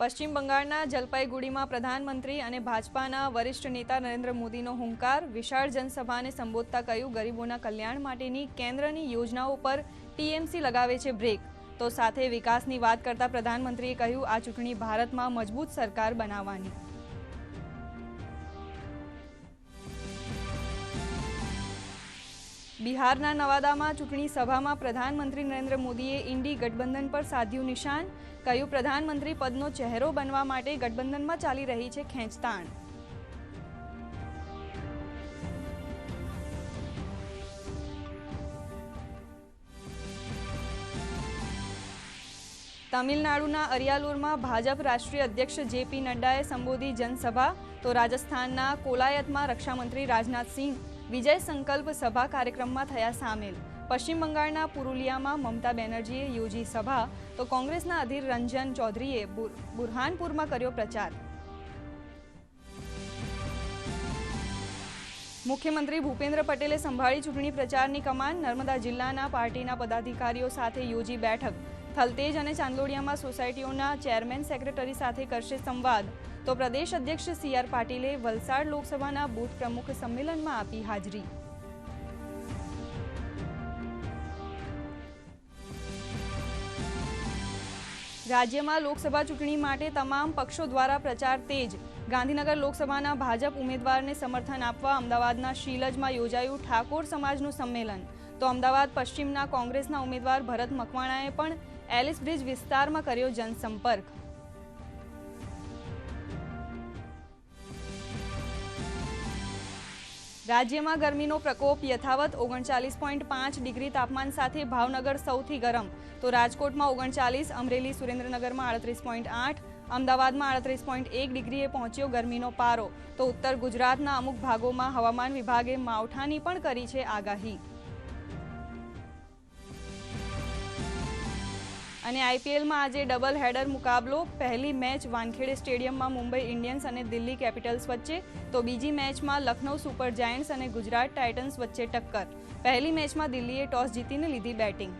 પશ્ચિમ બંગાળના જલપાઈગુડીમાં પ્રધાનમંત્રી અને ભાજપાના વરિષ્ઠ નેતા નરેન્દ્ર મોદીનો હુંકાર, વિશાળ જનસભાને સંબોધતા કહ્યું, ગરીબોના કલ્યાણ માટેની કેન્દ્રની યોજનાઓ પર ટીએમસી લગાવે છે બ્રેક. તો સાથે વિકાસની વાત કરતા પ્રધાનમંત્રીએ કહ્યું, આ ચૂંટણી ભારતમાં મજબૂત સરકાર બનાવવાની. બિહારના નવાદામાં ચૂંટણી સભામાં પ્રધાનમંત્રી નરેન્દ્ર મોદીએ ઇન્ડી ગઠબંધન પર સાધ્યું નિશાન. કહ્યું, પ્રધાનમંત્રી પદનો ચહેરો બનવા માટે ગઠબંધનમાં ચાલી રહી છે ખેંચતાણ. તમિલનાડુના અરિયાલુરમાં ભાજપ રાષ્ટ્રીય અધ્યક્ષ જેપી નડ્ડાએ સંબોધી જનસભા. તો રાજસ્થાનના કોલાયતમાં રક્ષામંત્રી રાજનાથસિંહ વિજય સંકલ્પ સભા કાર્યક્રમમાં થયા સામેલ. પશ્ચિમ બંગાળના પુરુલિયામાં મમતા બેનર્જીએ યોજી સભા, તો કોંગ્રેસના અધીર રંજન ચૌધરીએ બુર- બુરહાનપુરમાં કર્યો પ્રચાર. મુખ્યમંત્રી ભૂપેન્દ્ર પટેલે સંભાળી ચૂંટણી પ્રચારની કમાન નર્મદા જિલ્લાના પાર્ટીના પદાધિકારીઓ સાથે યોજી બેઠક. થલતેજ અને ચાંદલોડિયામાં સોસાયટીઓના ચેરમેન સેક્રેટરી સાથે કરશે સંવાદ. તો પ્રદેશ અધ્યક્ષ સી આર પાટીલે વલસાડ લોકસભાના બૂથ પ્રમુખ સંમેલનમાં આપી હાજરી. રાજ્યમાં લોકસભા ચૂંટણી માટે તમામ પક્ષો દ્વારા પ્રચાર તેજ. ગાંધીનગર લોકસભાના ભાજપ ઉમેદવારને સમર્થન આપવા અમદાવાદના શીલજમાં યોજાયું ઠાકોર સમાજનું સંમેલન. તો અમદાવાદ પશ્ચિમના કોંગ્રેસના ઉમેદવાર ભરત મકવાણાએ પણ એલિસ બ્રિજ વિસ્તારમાં કર્યો જનસંપર્ક. રાજ્યમાં ગરમીનો પ્રકોપ યથાવત ઓગણચાલીસ પોઈન્ટ પાંચ ડિગ્રી તાપમાન સાથે ભાવનગર સૌથી ગરમ. તો રાજકોટમાં ઓગણચાલીસ, અમરેલી, સુરેન્દ્રનગરમાં આડત્રીસ પોઈન્ટ આઠ, અમદાવાદમાં આડત્રીસ પોઈન્ટ એક ડિગ્રીએ પહોંચ્યો ગરમીનો પારો. તો ઉત્તર ગુજરાતના અમુક ભાગોમાં હવામાન વિભાગે માવઠાની પણ કરી છે આગાહી. અને આઈપીએલમાં આજે ડબલ હેડર મુકાબલો. પહેલી મેચ વાનખેડે સ્ટેડિયમમાં મુંબઈ ઇન્ડિયન્સ અને દિલ્હી કેપિટલ્સ વચ્ચે. તો બીજી મેચમાં લખનૌ સુપર જાયન્ટ્સ અને ગુજરાત ટાઇટન્સ વચ્ચે ટક્કર. પહેલી મેચમાં દિલ્હીએ ટોસ જીતીને લીધી બેટિંગ